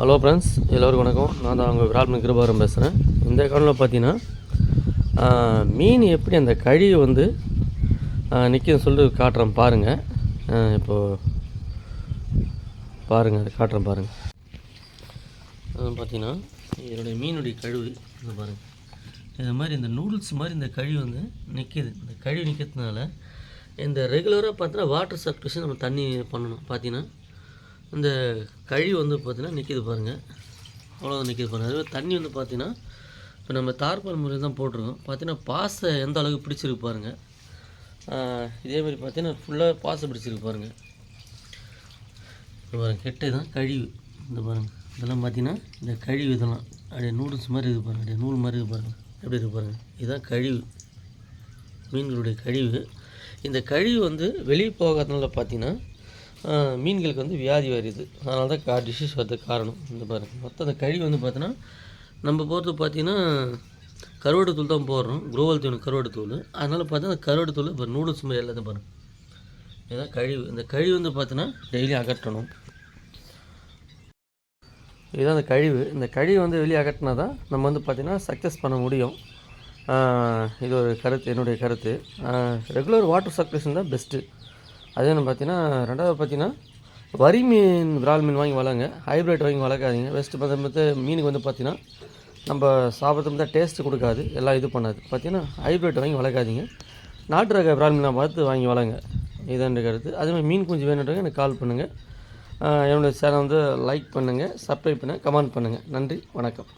Hello friends எல்லோருக்கும் வணக்கம். நான் தான் உங்கள் விராட்மன் கிருபாரம் பேசுகிறேன் இந்த காலத்தில் பார்த்தீங்கன்னா மீன் எப்படி அந்த கழி வந்து நிற்கும் சொல்லிட்டு காட்டுறேன் பாருங்கள் இப்போது பாருங்கள் அதை காட்டுறேன் பாருங்கள் பார்த்தீங்கன்னா இதனுடைய மீனுடைய கழிவு. இதை பாருங்கள் இது மாதிரி இந்த நூடுல்ஸ் மாதிரி இந்த கழிவு வந்து நிற்கிது இந்த கழிவு நிற்கிறதுனால இந்த ரெகுலராக பார்த்தீங்கன்னா வாட்டர் சர்க்குலேஷன் நம்ம தண்ணி பண்ணணும். பார்த்தீங்கன்னா இந்த கழிவு வந்து பார்த்தீங்கன்னா நிற்கிது பாருங்கள் அவ்வளோ நிற்கிது பாருங்கள் அதுவே தண்ணி வந்து பார்த்தீங்கன்னா இப்போ நம்ம தார்பால் முறையில் தான் போட்டிருக்கோம். பார்த்தீங்கன்னா பாசை எந்த அளவுக்கு பிடிச்சிருக்கு பாருங்கள் இதேமாதிரி இதே மாதிரி பார்த்தீங்கன்னா ஃபுல்லாக பாசை பிடிச்சிருக்கு பாருங்கள் பாருங்கள் பாருங்க கெட்டை தான் கழிவு இந்த பாருங்கள் இதெல்லாம் பார்த்தீங்கன்னா இந்த கழிவு இதெல்லாம். அப்படியே நூடுல்ஸ் மாதிரி இருக்குது பாருங்கள் அப்படியே நூல் மாதிரி இருக்குது பாருங்கள் எப்படி இருக்குது பாருங்கள் இதுதான் கழிவு. மீன்களுடைய கழிவு. இந்த கழிவு வந்து வெளியே போகாதனால பார்த்தீங்கன்னா மீன்களுக்கு வந்து வியாதி வருது. அதனால தான் கா டிசீஸ் வரதுக்கு காரணம். இந்த பாருங்க மொத்தம் அந்த கழிவு வந்து பார்த்தீங்கன்னா நம்ம போகிறது பார்த்தீங்கன்னா கருவாடு தூள் தான் போடுறோம். குரோவல் தூள் கருவாடு தூள். அதனால் பார்த்தா அந்த கருவாடு தூள் இப்போ நூடுல்ஸ் மாதிரி எல்லாத்தையும் பாருங்கள் இதுதான் கழிவு இந்த கழிவு வந்து பார்த்தீங்கன்னா டெய்லி அகற்றணும். இதுதான் அந்த கழிவு. இந்த கழிவு வந்து வெளியே அகட்டினா தான் நம்ம வந்து பார்த்திங்கன்னா சக்ஸஸ் பண்ண முடியும். இது ஒரு கருத்து என்னுடைய கருத்து. ரெகுலர் வாட்டர் சர்க்குலேஷன் தான் பெஸ்ட்டு அதே நம்ம பார்த்தீங்கன்னா ரெண்டாவது பார்த்தீங்கன்னா வரி மீன் விரால் மீன் வாங்கி வளங்க ஹைப்ரிட் வாங்கி வளர்க்காதீங்க. வெஸ்ட்டு பார்த்து பார்த்து மீனுக்கு வந்து பார்த்தீங்கன்னா நம்ம சாப்பிட்றது தான் டேஸ்ட்டு கொடுக்காது. எல்லாம் இது பண்ணாது. பார்த்தீங்கன்னா ஹைப்ரிட் வாங்கி வளர்க்காதீங்க. நாட்டு ரக விரால் மீனை பார்த்து வாங்கி வளங்க இதுதான் கருத்து. அதே மாதிரி மீன் குஞ்சு வேணுன்றவங்க எனக்கு கால் பண்ணுங்கள் என்னுடைய சேனல் வந்து லைக் பண்ணுங்கள் சப்ஸ்கிரைப் பண்ணுங்கள் கமெண்ட் பண்ணுங்கள் நன்றி வணக்கம்.